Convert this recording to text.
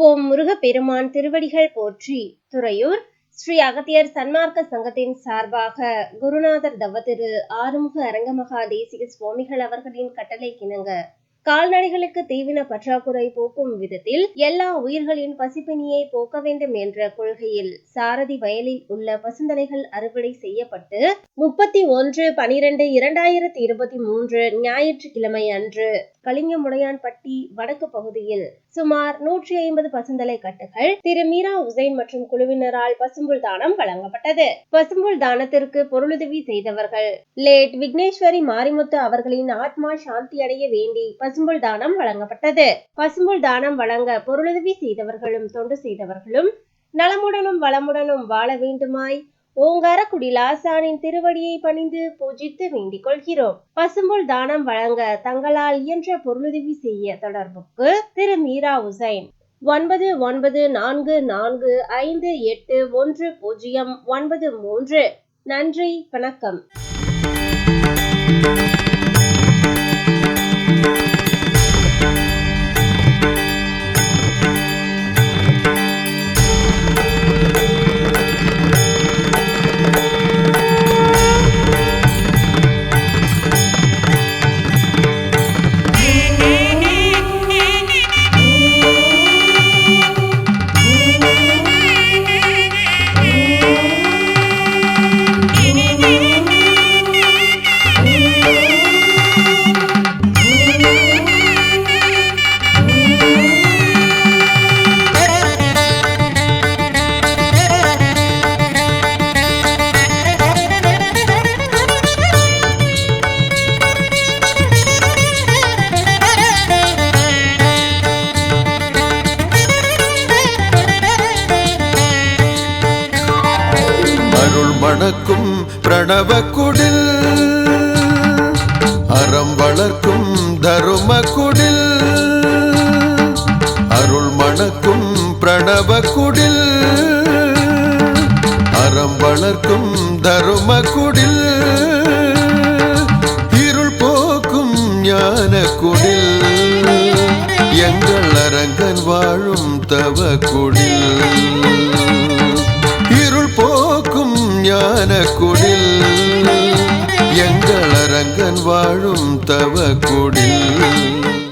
ஓம் முருகப்பெருமான் திருவடிகள் போற்றி துறையூர் ஸ்ரீ அகத்தியர் சன்மார்க்க சங்கத்தின் சார்பாக குருநாதர் தவத்திரு ஆறுமுக அரங்கமகா தேசிக சுவாமிகள் அவர்களின் கட்டளை கிணங்க. கால்நடைகளுக்கு தீவின பற்றாக்குறை போக்கும் விதத்தில் எல்லா உயிர்களின் பசிப்பினியை போக்க வேண்டும் என்ற கொள்கையில் சாரதி வயலில் உள்ள பசுந்தலைகள் அறுவடை செய்யப்பட்டு முப்பத்தி ஒன்று பனிரெண்டு இரண்டாயிரத்தி இருபத்தி மூன்று ஞாயிற்றுக்கிழமை அன்று கலிங்கமுடையான்பட்டி வடக்கு பகுதியில் சுமார் நூற்றி ஐம்பது பசுந்தலை கட்டுகள் திரு மீரா உசைன் மற்றும் குழுவினரால் பசும்புல் தானம் வழங்கப்பட்டது. பசும்புல் தானத்திற்கு பொருளுதவி செய்தவர்கள். லேட் விக்னேஸ்வரி மாரிமுத்து அவர்களின் ஆத்மா சாந்தி அடைய வேண்டி பசும்புல் தானம் வழங்கப்பட்டது. பசும்புல் தானம் வழங்க பொருளுதவி செய்தவர்களும் தொண்டு செய்தவர்களும் நலமுடனும் வளமுடனும் வாழ வேண்டுமாய் ஓங்காரக்குடி லாசானின் திருவடியை பணிந்து பூஜித்து வேண்டிக் கொள்கிறோம். பசும்புல் தானம் வழங்க தங்களால் இயன்ற பொருளுதவி செய்ய தொடர்புக்கு திரு மீரா உசைன். ஒன்பது ஒன்பது நான்கு நான்கு ஐந்து எட்டு ஒன்று பூஜ்ஜியம் ஒன்பது மூன்று. நன்றி வணக்கம். அருள் மணக்கும் பிரணவ குடில். அறம் வளர்க்கும் தரும குடில். அருள் மணக்கும் பிரணவ குடில். அறம் வளர்க்கும் தரும குடில். இருள் போக்கும் ஞான குடில். எங்கள் அரங்கன் வாழும் தவ குடில். இருள் போக்கும் ஞான குடில். எங்கள் அரங்கன் வாழும் தவ குடில்.